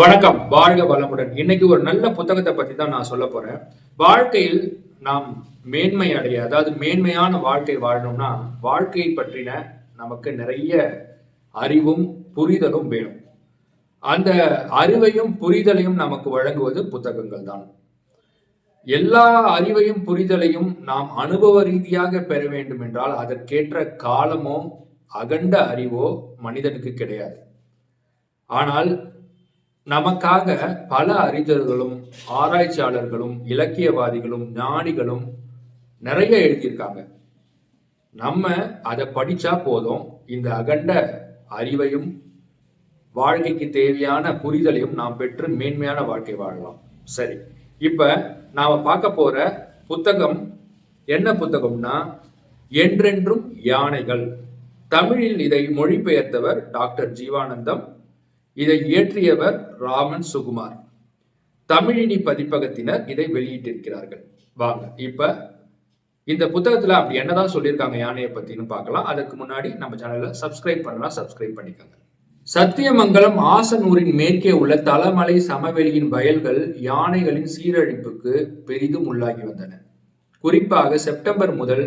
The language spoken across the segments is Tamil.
வணக்கம். வாழ்க வளமுடன். இன்னைக்கு ஒரு நல்ல புத்தகத்தை பத்தி தான் நான் சொல்ல போறேன். வாழ்க்கையில் நாம் மேன்மை அடைய அதாவது மேன்மையான வாழ்க்கை வாழணும்னா வாழ்க்கையை பற்றின நமக்கு நிறைய அறிவும் புரிதலும் வேணும். அந்த அறிவையும் புரிதலையும் நமக்கு வழங்குவது புத்தகங்கள் தான். எல்லா அறிவையும் புரிதலையும் நாம் அனுபவ ரீதியாக பெற வேண்டும் என்றால் அதற்கேற்ற காலமோ அகண்ட அறிவோ மனிதனுக்கு கிடையாது. ஆனால் நமக்காக பல அறிஞர்களும் ஆராய்ச்சியாளர்களும் இலக்கியவாதிகளும் ஞானிகளும் நிறைய எழுதியிருக்காங்க. நம்ம அதை படிச்சா போதும். இந்த அகண்ட அறிவையும் வாழ்க்கைக்கு தேவையான புரிதலையும் நாம் பெற்று மேன்மையான வாழ்க்கை வாழலாம். சரி இப்ப நாம பார்க்க போற புத்தகம் என்ன புத்தகம்னா என்றென்றும் யானைகள். தமிழில் இதை மொழிபெயர்த்தவர் டாக்டர் ஜீவானந்தம். இதை இயற்றியவர் ராமன் சுகுமார். தமிழினி பதிப்பகத்தினர் இதை வெளியிட்டிருக்கிறார்கள். வாங்க இப்ப இந்த புத்தகத்துல அப்படி என்னதான் சொல்லியிருக்காங்க யானையை பத்தின்னு பார்க்கலாம். அதுக்கு முன்னாடி நம்ம சேனல்ல சப்ஸ்கிரைப் பண்ணலாம் சப்ஸ்கிரைப் பண்ணிக்கோங்க. சத்தியமங்கலம் ஆசனூரின் மேற்கே உள்ள தலமலை சமவெளியின் வயல்கள் யானைகளின் சீரழிப்புக்கு பெரிதும் உள்ளாகி வந்தன. குறிப்பாக செப்டம்பர் முதல்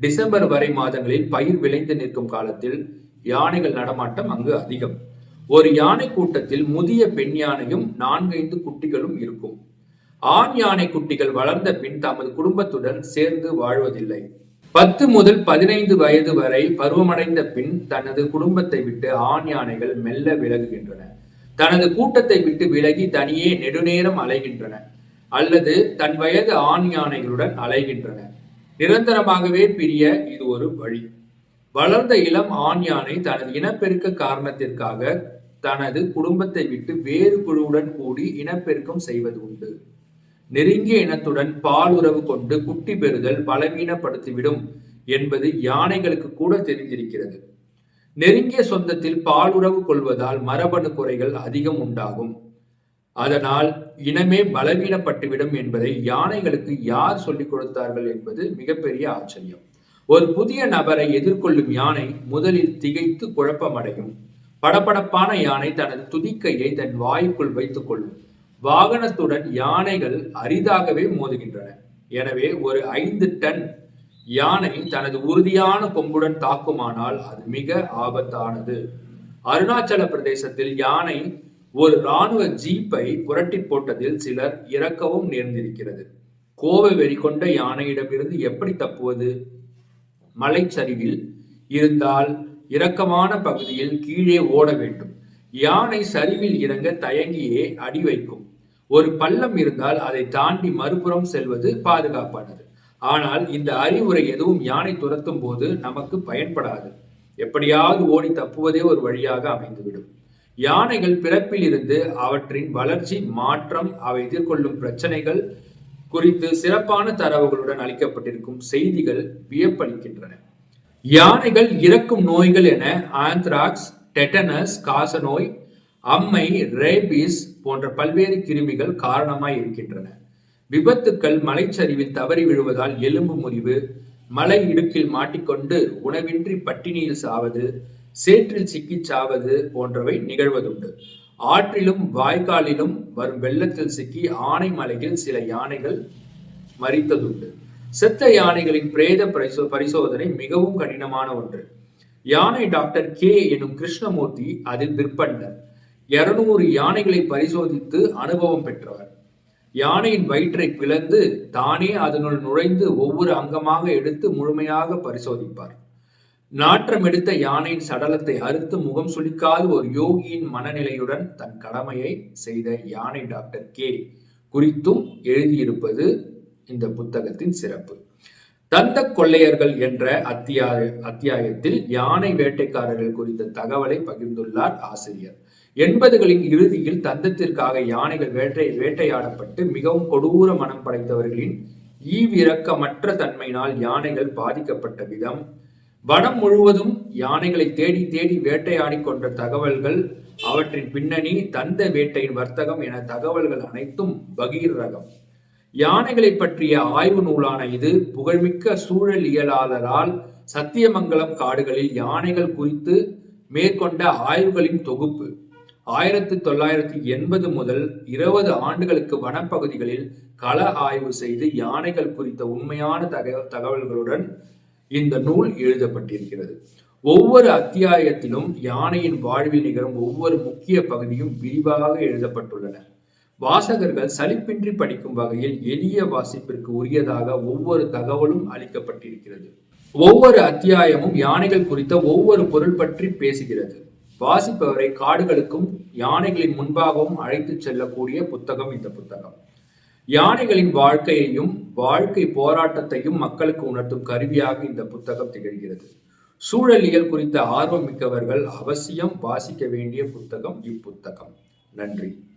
டிசம்பர் வரை மாதங்களில் பயிர் விளைந்து நிற்கும் காலத்தில் யானைகள் நடமாட்டம் அங்கு அதிகம். ஒரு யானை கூட்டத்தில் முதிய பெண் யானையும் நான்கைந்து குட்டிகளும் இருக்கும். ஆண் யானை குட்டிகள் வளர்ந்த பின் தமது குடும்பத்துடன் சேர்ந்து வாழ்வதில்லை. பத்து முதல் பதினைந்து வயது வரை பருவமடைந்த பின் தனது குடும்பத்தை விட்டு ஆண் யானைகள் மெல்ல விலகுகின்றன. தனது கூட்டத்தை விட்டு விலகி தனியே நெடுநேரம் அலைகின்றன அல்லது தன் வயது ஆண் யானைகளுடன் அலைகின்றன. நிரந்தரமாகவே பிரிய இது ஒரு வழி. வளர்ந்த இளம் ஆண் யானை தனது இனப்பெருக்க காரணத்திற்காக தனது குடும்பத்தை விட்டு வேறு குழுவுடன் கூடி இனப்பெருக்கம் செய்வது உண்டு. நெருங்கிய இனத்துடன் பால் உறவு கொண்டு குட்டி பெறுதல் பலவீனப்படுத்திவிடும் என்பது யானைகளுக்கு கூட தெரிந்திருக்கிறது. நெருங்கிய சொந்தத்தில் பால் உறவு கொள்வதால் மரபணு குறைகள் அதிகம் உண்டாகும். அதனால் இனமே பலவீனப்பட்டுவிடும் என்பதை யானைகளுக்கு யார் சொல்லிக் கொடுத்தார்கள் என்பது மிகப்பெரிய ஆச்சரியம். ஒரு புதிய நபரை எதிர்கொள்ளும் யானை முதலில் திகைத்து குழப்பமடையும். படபடப்பான யானை தனது துதிக்கையை தன் வாய்க்குள் வைத்துக் கொள்ளும் வாகனத்துடன் யானைகள் அரிதாகவே மோதுகின்றன. எனவே ஒரு ஐந்து டன் யானை தனது உறுதியான கொம்புடன் தாக்குமானால் அது மிக ஆபத்தானது. அருணாச்சல பிரதேசத்தில் யானை ஒரு இராணுவ ஜீப்பை புரட்டி போட்டதில் சிலர் இறக்கவும் நேர்ந்திருக்கிறது. கோப வெறி கொண்ட யானையிடமிருந்து எப்படி தப்புவது? மலைச்சரிவில் இருந்தால் இரக்கமான பகுதியில் கீழே ஓட வேண்டும். யானை சரிவில் இறங்க தயங்கியே அடி வைக்கும். ஒரு பள்ளம் இருந்தால் அதை தாண்டி மறுபுறம் செல்வது பாதுகாப்பானது. ஆனால் இந்த அறிவுரை எதுவும் யானை துரத்தும் போது நமக்கு பயன்படாது. எப்படியாவது ஓடி தப்புவதே ஒரு வழியாக அமைந்துவிடும். யானைகள் பிறப்பில் இருந்து அவற்றின் வளர்ச்சி மாற்றம் அவை எதிர்கொள்ளும் பிரச்சனைகள் குறித்து சிறப்பான தரவுகளுடன் அளிக்கப்பட்டிருக்கும் செய்திகள் வியப்பளிக்கின்றன. யானைகள் இறக்கும் நோய்கள் என ஆந்த்ராக்ஸ் டெட்டனஸ் காசநோய் அம்மை ரேபிஸ் போன்ற பல்வேறு கிருமிகள் காரணமாய் இருக்கின்றன. விபத்துக்கள் மலைச்சரிவில் தவறி விழுவதால் எலும்பு முறிவு மலை இடுக்கில் மாட்டிக்கொண்டு உணவின்றி பட்டினியில் சாவது சேற்றில் சிக்கிச் சாவது போன்றவை நிகழ்வதுண்டு. ஆற்றிலும் வாய்க்காலிலும் வரும் வெள்ளத்தில் சிக்கி ஆனை மலையில் சில யானைகள் மறித்ததுண்டு செத்த யானைகளின் பிரேத பரிசோ பரிசோதனை மிகவும் கடினமான ஒன்று. யானை டாக்டர் கே எனும் கிருஷ்ணமூர்த்தி அதில் விற்பனர் இருநூறு யானைகளை பரிசோதித்து அனுபவம் பெற்றவர். யானையின் வயிற்றை பிளந்து தானே அதனுள் நுழைந்து ஒவ்வொரு அங்கமாக எடுத்து முழுமையாக பரிசோதிப்பார். நாற்றம் எடுத்த யானையின் சடலத்தை அறுத்து முகம் சுளிக்காத ஒரு யோகியின் மனநிலையுடன் தன் கடமையை செய்த யானை டாக்டர் கே. குறித்தும் எழுதியிருப்பது இந்த புத்தகத்தின் சிறப்பு. தந்த கொள்ளையர்கள் என்ற அத்தியாய அத்தியாயத்தில் யானை வேட்டைக்காரர்கள் குறித்த தகவலை பகிர்ந்துள்ளார் ஆசிரியர். எண்பதுகளின் இறுதியில் தந்தத்திற்காக யானைகள் வேட்டை வேட்டையாடப்பட்டு மிகவும் கொடூர மனம் படைத்தவர்களின் ஈவிரக்கமற்ற தன்மையினால் யானைகள் பாதிக்கப்பட்ட விதம் வனம் முழுவதும் யானைகளை தேடி தேடி வேட்டையாடி கொண்ட தகவல்கள் அவற்றின் பின்னணி தந்த வேட்டையின் வர்த்தகம் என தகவல்கள் அனைத்தும் பகீர் ரகம். யானைகளை பற்றிய ஆய்வு நூலான இது புகழ்மிக்க சூழலியலாளரால் சத்தியமங்கலம் காடுகளில் யானைகள் குறித்து மேற்கொண்ட ஆய்வுகளின் தொகுப்பு. ஆயிரத்தி தொள்ளாயிரத்தி எண்பது முதல் இருபது ஆண்டுகளுக்கு வனப்பகுதிகளில் கள ஆய்வு செய்து யானைகள் குறித்த உண்மையான தகவல் தகவல்களுடன் இந்த நூல் எழுதப்பட்டிருக்கிறது. ஒவ்வொரு அத்தியாயத்திலும் யானையின் வாழ்வில் நிகழும் ஒவ்வொரு முக்கிய பகுதியும் விரிவாக எழுதப்பட்டுள்ளன. வாசகர்கள் சலிப்பின்றி படிக்கும் வகையில் எளிய வாசிப்பிற்கு உரியதாக ஒவ்வொரு தகவலும் அளிக்கப்பட்டிருக்கிறது. ஒவ்வொரு அத்தியாயமும் யானைகள் குறித்த ஒவ்வொரு பொருள் பற்றி பேசுகிறது. வாசிப்பவரை காடுகளுக்கும் யானைகளின் முன்பாகவும் அழைத்துச் செல்லக்கூடிய புத்தகம் இந்த புத்தகம். யானைகளின் வாழ்க்கையையும் வாழ்க்கை போராட்டத்தையும் மக்களுக்கு உணர்த்தும் கருவியாக இந்த புத்தகம் திகழ்கிறது. சூழலியல் குறித்த ஆர்வம் மிக்கவர்கள் அவசியம் வாசிக்க வேண்டிய புத்தகம் இப்புத்தகம். நன்றி.